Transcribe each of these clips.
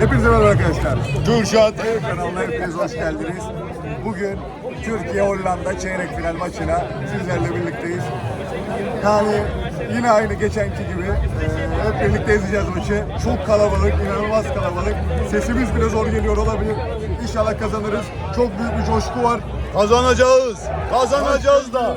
Hepinize merhaba arkadaşlar. Kürşat. Hayır kanalına hepiniz hoş geldiniz. Bugün Türkiye-Hollanda çeyrek final maçına sizlerle birlikteyiz. Yani yine aynı geçenki gibi e, hep birlikte izleyeceğiz maçı. Çok kalabalık, inanılmaz kalabalık. Sesimiz bile zor geliyor olabilir. İnşallah kazanırız. Çok büyük bir coşku var. Kazanacağız. Kazanacağız da.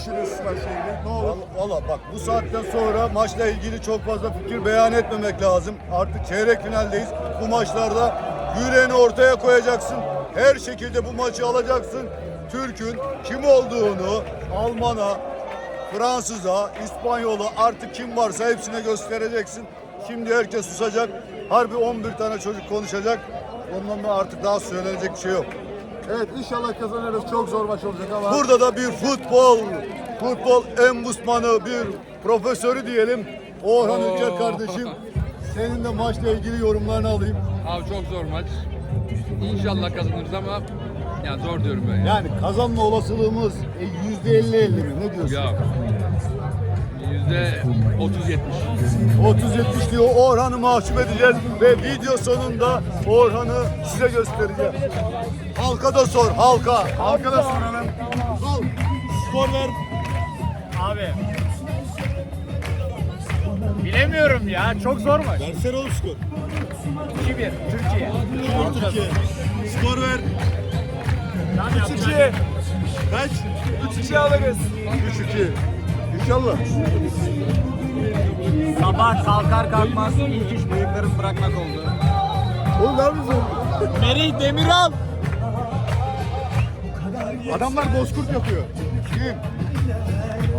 Düşünüyorsunuz maçla ilgili? Ne olur? Valla bak bu saatten sonra maçla ilgili çok fazla fikir beyan etmemek lazım. Artık çeyrek finaldeyiz. Bu maçlarda yüreğini ortaya koyacaksın. Her şekilde bu maçı alacaksın. Türk'ün kim olduğunu Alman'a, Fransız'a, İspanyola artık kim varsa hepsine göstereceksin. Şimdi herkes susacak. Harbi 11 tane çocuk konuşacak. Ondan da artık daha söylenecek bir şey yok. Evet inşallah kazanırız. Çok zor maç olacak ama. Burada da bir futbol, futbol en uzmanı, bir profesörü diyelim. Orhan Ülker kardeşim. Senin de maçla ilgili yorumlarını alayım. Abi çok zor maç. İnşallah kazanırız ama yani zor diyorum ben. ya. Yani kazanma olasılığımız e, yüzde elli elli mi? Ne diyorsun? Ya. Yüzde 30-70. 30-70 diyor Orhan'ı mahcup edeceğiz ve video sonunda Orhan'ı size göstereceğim. Halka da sor, halka. Halka da soralım. Halk, skor ver. Abi. Bilemiyorum ya. Çok zor maç. Versene oğlum skor. 2-1 Türkiye. Türkiye. Skor ver. 3-2. Kaç? 3-2 alırız. 3-2. İnşallah. Sabah kalkar kalkmaz ilk iş bıyıklarımı bırakmak oldu. Oğlum ne yapıyorsun? Merih Demiral. Adamlar bozkurt yapıyor. Kim?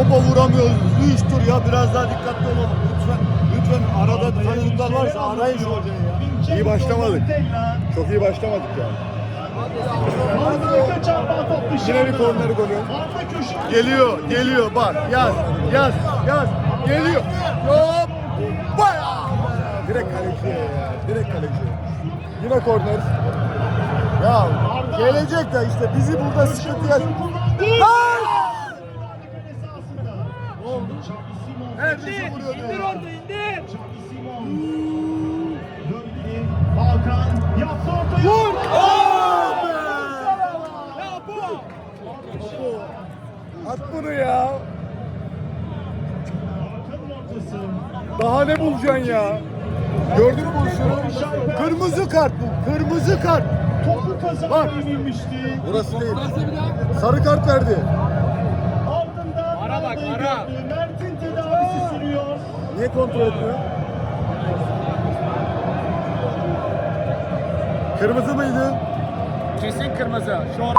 topa vuramıyoruz. Üç tur ya biraz daha dikkatli olalım. Lütfen. Lütfen arada tanıdıklar varsa arayın şu hocayı ya. İyi başlamadık. Çok iyi başlamadık yani. Yine bir dışarıda. korner golü. Geliyor, geliyor bak. Yaz, yaz, yaz. Geliyor. Hop. Baya. Direkt kaleciye ya. Direkt kaleciye. Yine korner. Ya gelecek de işte bizi burada sıkıntıya... Lan! Ne oldu? Neredeyse vuruyordu ya. Hakan yaptı ortaya. Vur! At bunu ya. Daha ne bulacaksın ya? Gördün mü pozisyonu? Kırmızı kart bu. Kırmızı kart. Topu kazanmayı. Burası değil. Sarı kart verdi. Ara. Mert'in tedavisi sürüyor. Niye kontrol etmiyor? Kırmızı mıydı? Kesin kırmızı. Şu an.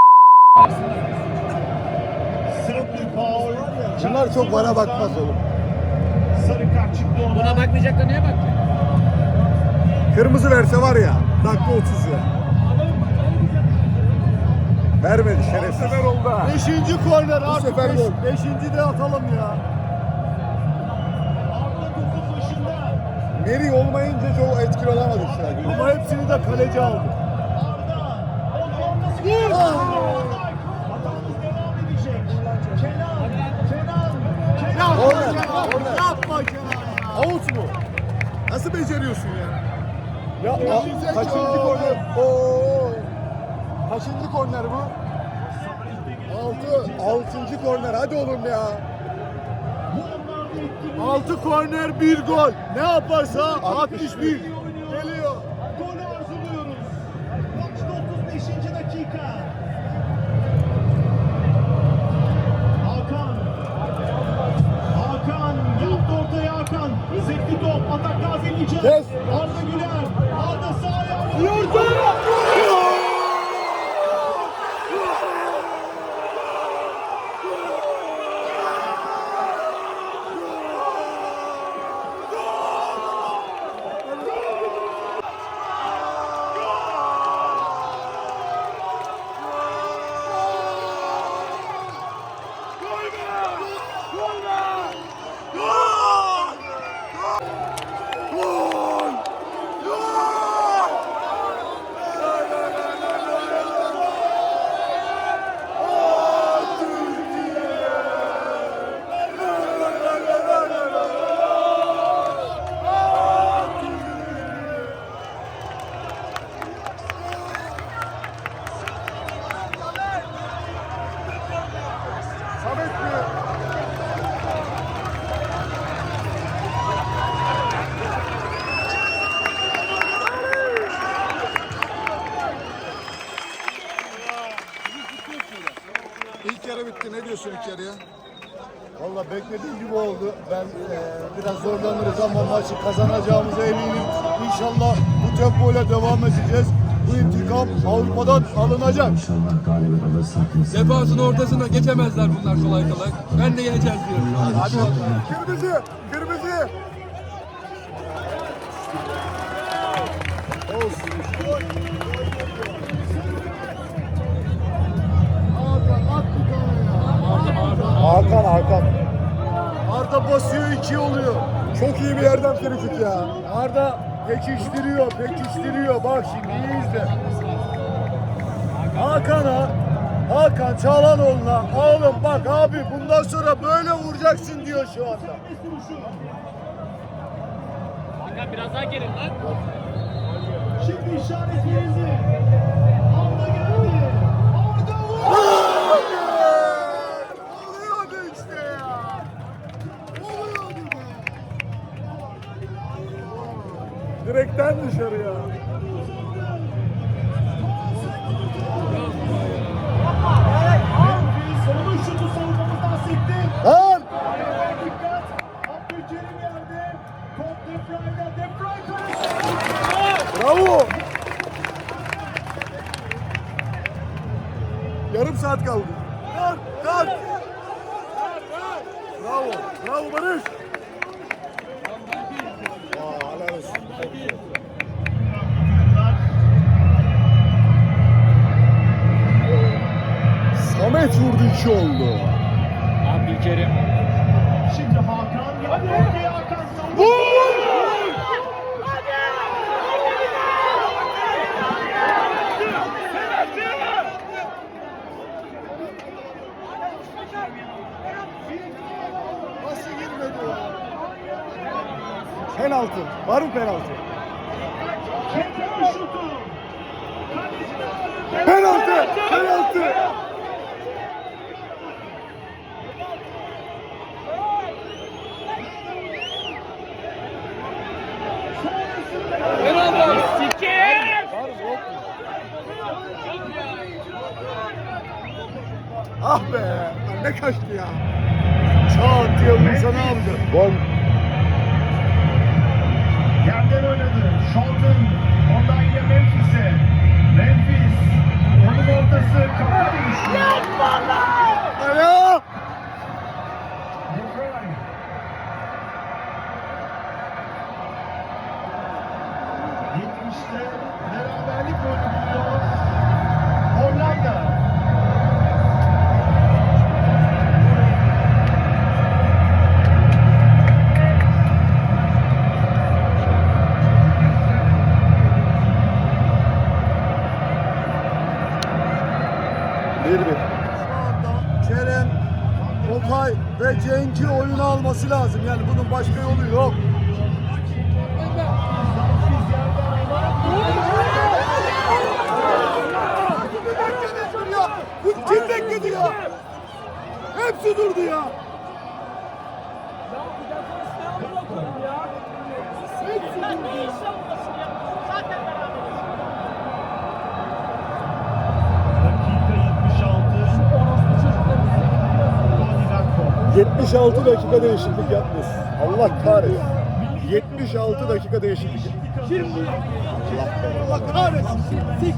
Bunlar çok bana bakmaz oğlum. Sarı kart çıktı ona. buna bakmayacak da neye bakacak? Kırmızı verse var ya. Dakika 30 ya. Vermedi şerefsiz. sefer oldu ha. Beşinci korner artık. sefer beş- gol. beşinci de atalım ya. Arda topun başında. Meri olmayınca çok etkili olamadık şu an. Ama hepsini de kaleci aldı. Kenan. Kenan. Kenan. Korner, korner. Yapma Kenan ya. Out mu? Nasıl beceriyorsun ya? Ya a- kaçıncı korner? Oo. Kaçıncı korner bu? Altı. Altıncı korner. Hadi oğlum ya. Altı korner bir gol. Ne yaparsa 61. Geliyor. Golü arzuluyoruz. Maçta 35. dakika. Hakan. Hakan yaptı ortaya Hakan. Zevkli top. Atak Gazi Nice. Kes. Arda Güler. Arda sahaya. Samet mi? Ne diyorsun ilk yarıya? Valla beklediğim gibi oldu. Ben e, biraz zorlanırız ama maçı kazanacağımıza eminim. İnşallah bu tempoyla devam edeceğiz. Bu intikam Avrupa'dan alınacak. Defansın ortasına geçemezler bunlar kolay kolay. Ben de yeneceğiz diyorum. Hadi Kırmızı! Kırmızı! İki oluyor. Çok iyi bir yerden frikik ya. Arda pekiştiriyor, pekiştiriyor. Bak şimdi iyi izle. Hakan'a, Hakan Çağlanoğlu'na oğlum bak abi bundan sonra böyle vuracaksın diyor şu anda. Şimdi işaret verildi. Bravo! Yarım saat kaldı. Kalk, kalk! Bravo, bravo Barış! Aa, helal olsun. Samet vurdu iki oldu. Var mı penaltı? Kendi şutu. Kaleciden Penaltı! Penaltı! dünkü oyunu alması lazım. Yani bunun başka yolu yok. Kim bekledi? Hepsi durdu ya. Hepsi durdu ya. 76. 76 dakika değişiklik yapmış. Allah kahretsin. 76 dakika değişiklik. Allah kahretsin. Hadi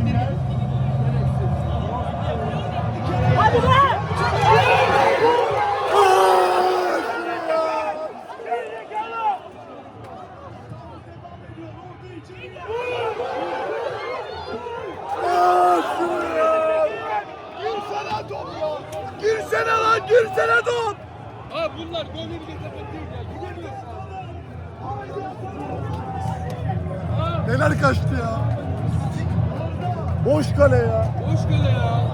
Boş kale ya. Boş kale ya.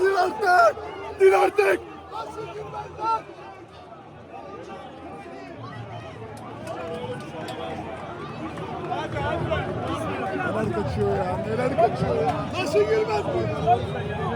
Din artık. Din artık. Neler kaçıyor ya? Neler kaçıyor ya? Nasıl girmez bu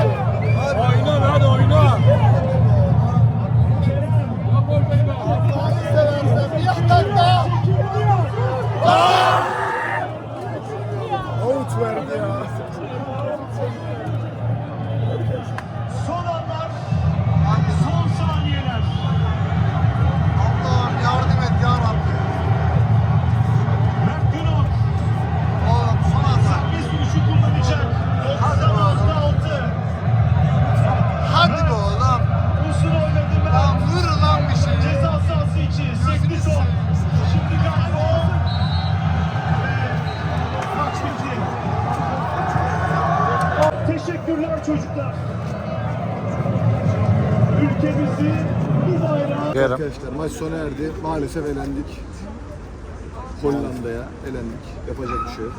maç sona erdi. Maalesef elendik. Hollanda'ya elendik. Yapacak bir şey yok.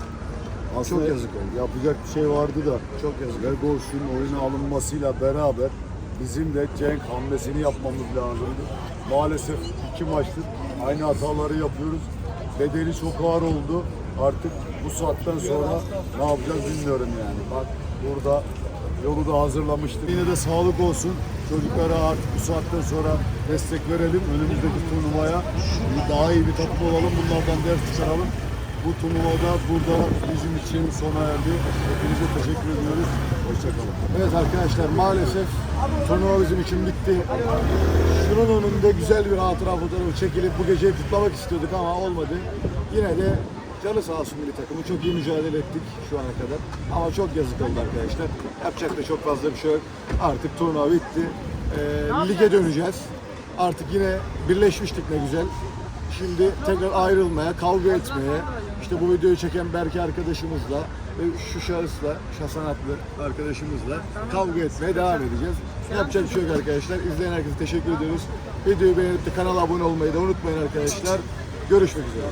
Aslında Çok yazık oldu. Yapacak bir şey vardı da. Çok yazık. Vegors'un oyuna alınmasıyla beraber bizim de Cenk hamlesini yapmamız lazımdı. Maalesef iki maçtır aynı hataları yapıyoruz. Bedeli çok ağır oldu. Artık bu saatten sonra ne yapacağız bilmiyorum yani. Bak burada yolu da hazırlamıştık. Yine de sağlık olsun. Çocuklara artık bu saatten sonra destek verelim. Önümüzdeki turnuvaya daha iyi bir takım olalım. Bunlardan ders çıkaralım. Bu turnuvada burada bizim için sona erdi. Hepinize teşekkür ediyoruz. Hoşçakalın. Evet arkadaşlar maalesef turnuva bizim için bitti. Şunun önünde güzel bir hatıra fotoğrafı çekilip bu geceyi kutlamak istiyorduk ama olmadı. Yine de canı sağ olsun milli takımı. Çok iyi mücadele ettik şu ana kadar. Ama çok yazık oldu arkadaşlar. Yapacak da çok fazla bir şey yok. Artık turnuva bitti. Ee, lige döneceğiz. Artık yine birleşmiştik ne güzel. Şimdi tekrar ayrılmaya, kavga etmeye, işte bu videoyu çeken Berke arkadaşımızla ve şu şahısla, şasanatlı arkadaşımızla kavga etmeye devam edeceğiz. Yapacak bir şey yok arkadaşlar. İzleyen herkese teşekkür ediyoruz. Videoyu beğenip de kanala abone olmayı da unutmayın arkadaşlar. Görüşmek üzere.